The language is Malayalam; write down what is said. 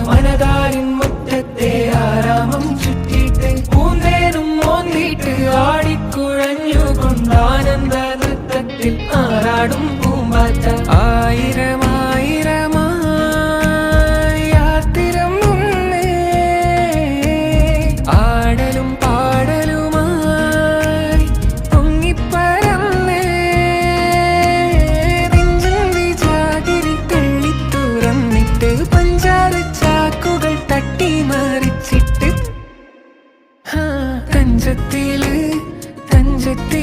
മനതാരിൻ മുറ്റത്തെ ആടിക്കുഴഞ്ഞുകൊണ്ടാനന്ദ தஞ்சத்திலே தஞ்சத்தில்